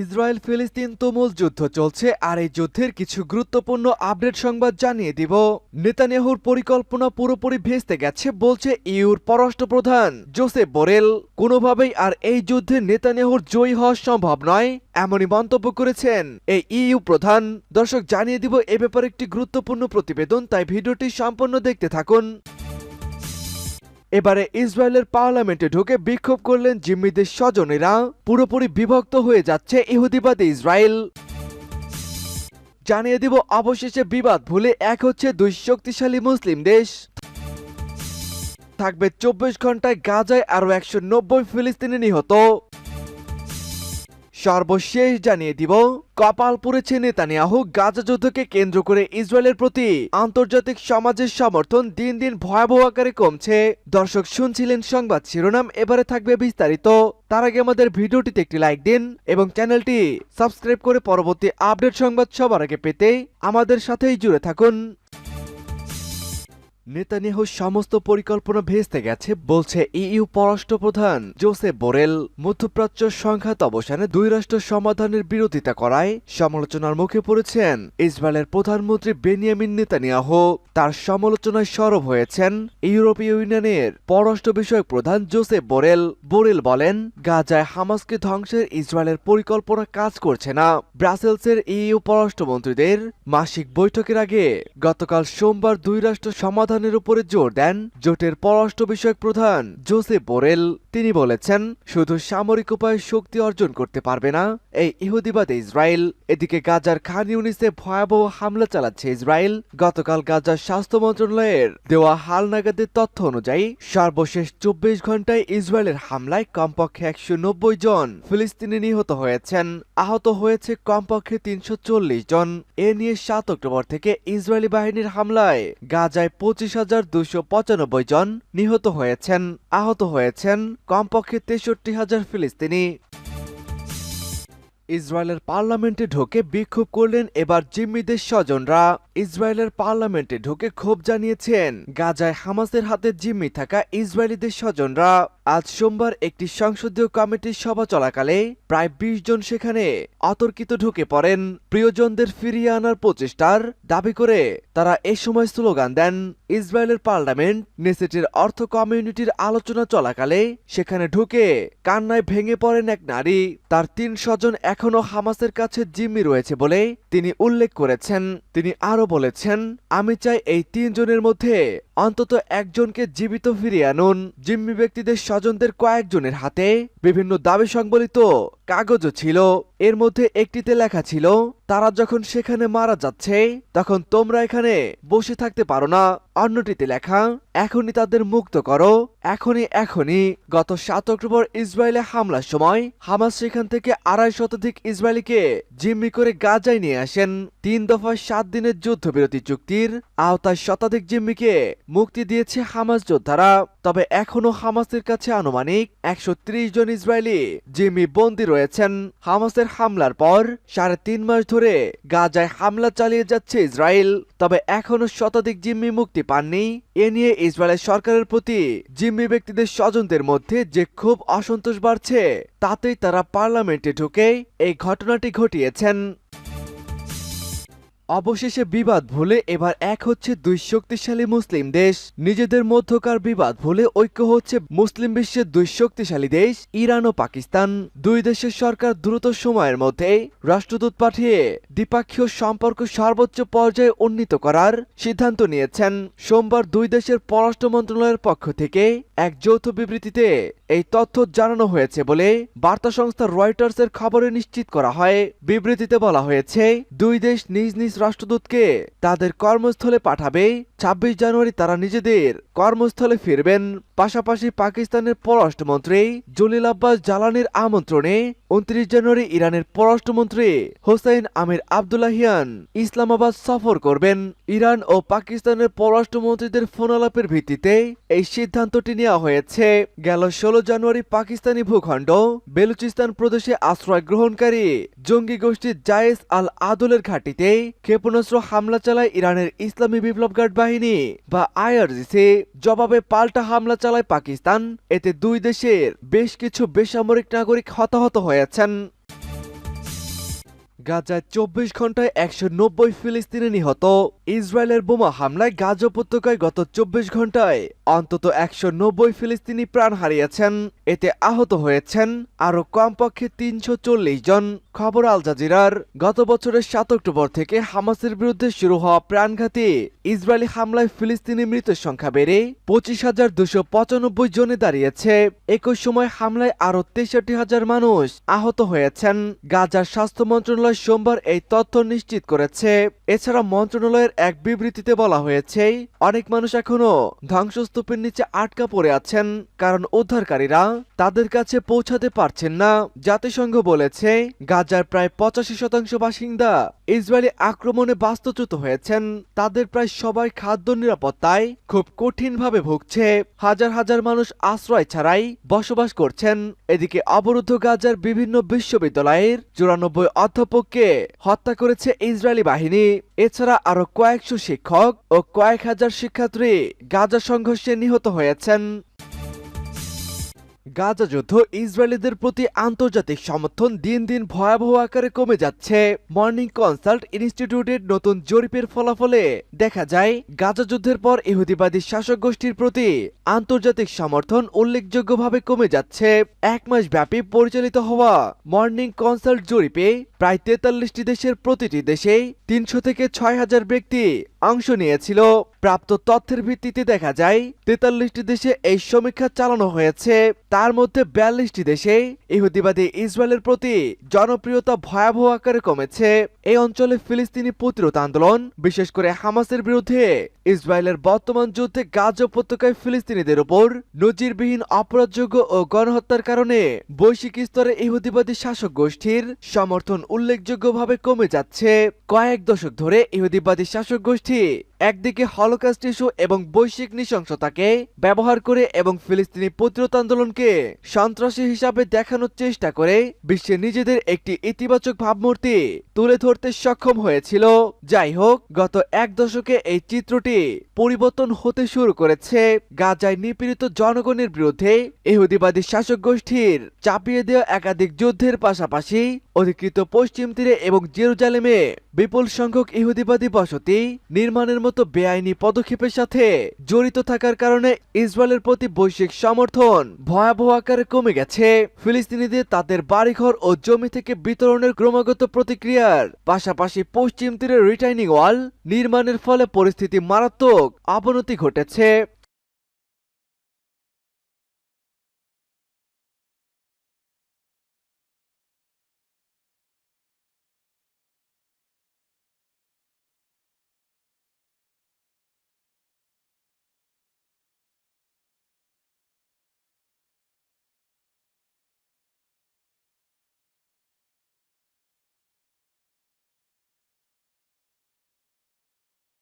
Israel ফিলিস্তিন তুমুল যুদ্ধ চলছে আর এই যুদ্ধের কিছু গুরুত্বপূর্ণ আপডেট সংবাদ জানিয়ে দিব। নেতানিয়াহুর পরিকল্পনা পুরোপুরি ভেস্তে গেছে বলছে ইউর পররাষ্ট্রপ্রধান জোসেফ বোরেল। কোনোভাবেই আর এই যুদ্ধে নেতানিয়াহুর জয়ী হওয়া সম্ভব নয়, এমনই মন্তব্য করেছেন এই ইইউ প্রধান। দর্শক, জানিয়ে দিব এ ব্যাপারে একটি গুরুত্বপূর্ণ প্রতিবেদন, তাই ভিডিওটি সম্পূর্ণ দেখতে থাকুন। এবারে ইসরায়েলের পার্লামেন্টে ঢুকে বিক্ষোভ করলেন জিম্মিদের স্বজনেরা। পুরোপুরি বিভক্ত হয়ে যাচ্ছে ইহুদিবাদী ইসরায়েল। জানিয়ে দিব অবশেষে বিবাদ ভুলে এক হচ্ছে দুই শক্তিশালী মুসলিম দেশ। থাকবে চব্বিশ ঘন্টায় গাজায় আরও একশো নব্বই ফিলিস্তিনি নিহত। সর্বশেষ জানিয়ে দিব কপাল পুড়েছে নেতানিয়াহু গাজা যুদ্ধকে কেন্দ্র করে ইসরায়েলের প্রতি আন্তর্জাতিক সমাজের সমর্থন দিন দিন ভয়াবহ আকারে কমছে। দর্শক, শুনছিলেন সংবাদ শিরোনাম, এবারে থাকবে বিস্তারিত। তার আগে আমাদের ভিডিওটিতে একটি লাইক দিন এবং চ্যানেলটি সাবস্ক্রাইব করে পরবর্তী আপডেট সংবাদ সবার আগে পেতে আমাদের সাথেই জুড়ে থাকুন। নেতানিয়াহু সমস্ত পরিকল্পনা ভেস্তে গেছে, বলছে ইইউ পররাষ্ট্রপ্রধান জোসেফ বোরেল, মধ্যপ্রাচ্য সংঘাত অবসানে দুই রাষ্ট্র সমাধানের বিরোধিতা করায় সমালোচনার মুখে পড়েছেন ইসরায়েলের প্রধানমন্ত্রী বেনিয়ামিন নেতানিয়াহু। তার সমালোচনায় সরব হয়েছেন ইউরোপীয় ইউনিয়নের পররাষ্ট্র বিষয়ক প্রধান জোসেফ বোরেল। বোরেল বলেন, গাজায় হামাসকে ধ্বংসের ইসরায়েলের পরিকল্পনা কাজ করছে না। ব্রাসেলসের ইইউ পররাষ্ট্রমন্ত্রীদের মাসিক বৈঠকের আগে গতকাল সোমবার দুই রাষ্ট্র সমাধানের উপরে জোর দেন জোটের পররাষ্ট্র বিষয়ক প্রধান জোসেফ বোরেল। তিনি বলেছেন, শুধু সামরিক উপায়ে শক্তি অর্জন করতে পারবে না। এই ইহুদিবাদ ইসরায়েল, এদিকে গাজার খান ইউনিসে ভয়াবহ হামলা চালাচ্ছে ইসরায়েল। গতকাল গাজার স্বাস্থ্য মন্ত্রণালয়ের দেওয়া হালনাগাদের তথ্য অনুযায়ী, সর্বশেষ চব্বিশ ঘন্টায় ইসরায়েলের হামলায় কমপক্ষে একশো নব্বই জন ফিলিস্তিনি নিহত হয়েছেন। আহত হয়েছে কমপক্ষে তিনশো চল্লিশ জন। এ নিয়ে সাত অক্টোবর থেকে ইসরায়েলি বাহিনীর হামলায় গাজায় পঁচিশ হাজার দুশো পঁচানব্বই জন নিহত হয়েছেন, আহত হয়েছেন কমপক্ষে তেষট্টি হাজার ফিলিস্তিনি। ইসরায়েলের পার্লামেন্টে ঢোকে বিক্ষোভ করলেন এবার জিম্মিদের স্বজনরা। ইসরায়েলের পার্লামেন্টে ঢোকে ক্ষোভ জানিয়েছেন, গাজায় হামাসের হাতে জিম্মি থাকা ইসরায়েলিদের স্বজনরা। আজ সোমবার একটি সংসদীয় কমিটির সভা চলাকালে প্রায় বিশ জন সেখানে অতর্কিত ঢুকে পড়েন। প্রিয়জনদের ফিরিয়ে আনার প্রচেষ্টার দাবি করে তারা এ সময় স্লোগান দেন, ইসরায়েলের পার্লামেন্ট নেসেটের অর্থ কমিউনিটির আলোচনা চলাকালে সেখানে ঢুকে কান্নায় ভেঙে পড়েন এক নারী। তার তিন স্বজন এখনও হামাসের কাছে জিম্মি রয়েছে বলে তিনি উল্লেখ করেছেন। তিনি আরও বলেছেন, আমি চাই এই তিনজনের মধ্যে অন্তত একজনকে জীবিত ফিরিয়ে আনুন। জিম্মি ব্যক্তিদের স্বজনদের কয়েকজনের হাতে। বিভিন্ন দাবি সংবলিত কাগজও ছিল, এর মধ্যে একটিতে লেখা ছিল, তারা যখন সেখানে মারা যাচ্ছে, তখন তোমরা এখানে বসে থাকতে পারো না। অন্যটিতে লেখা, এখনই তাদের মুক্ত করো, এখনই এখনই। গত সাত অক্টোবর ইসরায়েলে হামলার সময়, হামাস সেখান থেকে আড়াই শতাধিক ইসরায়েলিকে জিম্মি করে গাজায় নিয়ে আসেন। তিন দফায় সাত দিনের যুদ্ধবিরতি চুক্তির আওতায় শতাধিক জিম্মিকে মুক্তি দিয়েছে হামাস যোদ্ধারা। তবে এখনও হামাসের কাছে আনুমানিক একশো ত্রিশ জন ইসরায়েলি জিম্মি বন্দী রয়েছেন। হামাসের হামলার পর সাড়ে তিন মাস ধরে গাজায় হামলা চালিয়ে যাচ্ছে ইসরায়েল। তবে এখনও শতাধিক জিম্মি মুক্তি পাননি। এ নিয়ে ইসরায়েলের সরকারের প্রতি জিম্মি ব্যক্তিদের স্বজনদের মধ্যে যে খুব অসন্তোষ বাড়ছে, তাতেই তারা পার্লামেন্টে ঢুকে এই ঘটনাটি ঘটিয়েছেন। অবশেষে বিবাদ ভুলে এবার এক হচ্ছে দুই শক্তিশালী মুসলিম দেশ। নিজেদের মধ্যকার বিবাদ ভুলে ঐক্য হচ্ছে মুসলিম বিশ্বের দুই শক্তিশালী দেশ, ইরান ও পাকিস্তান। দুই দেশের সরকার দ্রুত সময়ের মধ্যে রাষ্ট্রদূত পাঠিয়ে দ্বিপাক্ষীয় সম্পর্ক সর্বোচ্চ পর্যায়ে উন্নীত করার সিদ্ধান্ত নিয়েছেন। সোমবার দুই দেশের পররাষ্ট্র মন্ত্রণালয়ের পক্ষ থেকে এক যৌথ বিবৃতিতে এই তথ্য জানানো হয়েছে বলে বার্তা সংস্থা রয়টার্সের খবরে নিশ্চিত করা হয়। বিবৃতিতে বলা হয়েছে, দুই দেশ নিজ নিজ রাষ্ট্রদূতকে তাদের কর্মস্থলে পাঠাবে। ছাব্বিশ জানুয়ারি তারা নিজেদের কর্মস্থলে ফিরবেন। পাশাপাশি পাকিস্তানের পররাষ্ট্রমন্ত্রী জলিল আব্বাস জালানির আমন্ত্রণে উনত্রিশ জানুয়ারি ইরানের পররাষ্ট্রমন্ত্রী হোসেন আমির আবদুল্লাহিয়ান ইসলামাবাদ সফর করবেন। ইরান ও পাকিস্তানের পররাষ্ট্রমন্ত্রীদের ফোনালাপের ভিত্তিতে এই সিদ্ধান্তটি নেওয়া হয়েছে। গেল ষোলো জানুয়ারি পাকিস্তানি ভূখণ্ড বেলুচিস্তান প্রদেশে আশ্রয় গ্রহণকারী জঙ্গি গোষ্ঠী জায়েস আল আদলের ঘাঁটিতে ক্ষেপণাস্ত্র হামলা চালায় ইরানের ইসলামী বিপ্লব গার্ড বাহিনী বা আইআরজিসি জবাবে পাল্টা হামলা চালায় পাকিস্তান। এতে দুই দেশের বেশ কিছু বেসামরিক নাগরিক হতাহত হয়েছেন। গাজায় চব্বিশ ঘন্টায় একশো নব্বই ফিলিস্তিনি নিহত। ইসরায়েলের বোমা হামলায় গাজ উপত্যকায় গত চব্বিশ ঘন্টায় অন্তত একশো নব্বই ফিলিস্তিনি প্রাণ হারিয়েছেন। এতে আহত হয়েছেন আরও কমপক্ষে তিনশো চল্লিশ জন, খবর আল জাজিরার। গত বছরের সাত অক্টোবর থেকে হামাসের বিরুদ্ধে শুরু হওয়া প্রাণঘাতী ইসরায়েলি হামলায় ফিলিস্তিনি মৃতের সংখ্যা বেড়ে পঁচিশ হাজার দুশো পঁচানব্বই জনে দাঁড়িয়েছে। একই সময় হামলায় আরও তেষট্টি হাজার মানুষ আহত হয়েছেন। গাজার স্বাস্থ্য মন্ত্রণালয় সোমবার এই তথ্য নিশ্চিত করেছে। এছাড়া মন্ত্রণালয়ের এক বিবৃতিতে বলা হয়েছে, অনেক মানুষ এখনও ধ্বংসস্তূপের নিচে আটকা পড়ে আছেন কারণ উদ্ধারকারীরা তাদের কাছে পৌঁছাতে পারছেন না, জাতিসংঘ বলেছে। গাজার প্রায় পঁচাশি শতাংশ বাসিন্দা ইসরায়েলি আক্রমণে বাস্তুচ্যুত হয়েছেন। তাদের প্রায় সবাই খাদ্য নিরাপত্তায় খুব কঠিনভাবে ভুগছে। হাজার হাজার মানুষ আশ্রয় ছাড়াই বসবাস করছেন। এদিকে অবরুদ্ধ গাজার বিভিন্ন বিশ্ববিদ্যালয়ের চুরানব্বই অধ্যাপককে হত্যা করেছে ইসরায়েলি বাহিনী। এছাড়া আরও কয়েকশো শিক্ষক ও কয়েক হাজার শিক্ষার্থী গাজা সংঘর্ষে নিহত হয়েছেন। গাজা যুদ্ধ ইসরায়েলিদের প্রতি আন্তর্জাতিক সমর্থন দিন দিন ভয়াবহ আকারে কমে যাচ্ছে। মর্নিং কনসাল্ট ইনস্টিটিউটের নতুন জরিপের ফলাফলে দেখা যায়, গাজা যুদ্ধের পর ইহুদিবাদী শাসক গোষ্ঠীর প্রতি আন্তর্জাতিক সমর্থন উল্লেখযোগ্যভাবে কমে যাচ্ছে। এক মাস ব্যাপী পরিচালিত হওয়া মর্নিং কনসাল্ট জরিপে প্রায় তেতাল্লিশটি দেশের প্রতিটি দেশেই তিনশো থেকে ছয় হাজার ব্যক্তি অংশ নিয়েছিল। প্রাপ্ত তথ্যের ভিত্তিতে দেখা যায়, তেতাল্লিশটি দেশে এই সমীক্ষা চালানো হয়েছে। তার মধ্যে বিয়াল্লিশটি দেশে ইহুদিবাদী ইসরায়েলের প্রতি জনপ্রিয়তা ভয়াবহ আকারে কমেছে। এই অঞ্চলে ফিলিস্তিনি প্রতিরোধ আন্দোলন, বিশেষ করে হামাসের বিরুদ্ধে ইসরায়েলের বর্তমান যুদ্ধে গাজা উপত্যকায় ফিলিস্তিনিদের ওপর নজিরবিহীন অপরাধযোগ্য ও গণহত্যার কারণে বৈশ্বিক স্তরে ইহুদিবাদী শাসক গোষ্ঠীর সমর্থন উল্লেখযোগ্যভাবে কমে যাচ্ছে। কয়েক দশক ধরে ইহুদিবাদী শাসক গোষ্ঠী একদিকে হলোকাস্ট ইস্যু এবং বৈশ্বিক নৃশংসতাকে ব্যবহার করে এবং ফিলিস্তিনি প্রতিরোধ আন্দোলনকে সন্ত্রাসী হিসাবে দেখানোর চেষ্টা করে বিশ্বে নিজেদের একটি ইতিবাচক ভাবমূর্তি তুলে ধরতে সক্ষম হয়েছিল। যাই হোক, গত এক দশকে এই চিত্রটি পরিবর্তন হতে শুরু করেছে। গাজায় নিপীড়িত জনগণের বিরুদ্ধে ইহুদিবাদী শাসক গোষ্ঠীর চাপিয়ে দেওয়া একাধিক যুদ্ধের পাশাপাশি অধিকৃত পশ্চিম তীরে এবং জেরুজালেমে বিপুল সংখ্যক ইহুদিবাদী বসতি নির্মাণের মতো বেআইনি পদক্ষেপের সাথে জড়িত থাকার কারণে ইসরায়েলের প্রতি বৈশ্বিক সমর্থন ভয়াবহ আকারে কমে গেছে। ফিলিস্তিনিদের তাদের বাড়িঘর ও জমি থেকে বিতরণের ক্রমাগত প্রতিক্রিয়ার পাশাপাশি পশ্চিম তীরের রিটাইনিং ওয়াল নির্মাণের ফলে পরিস্থিতি মারাত্মক অবনতি ঘটেছে।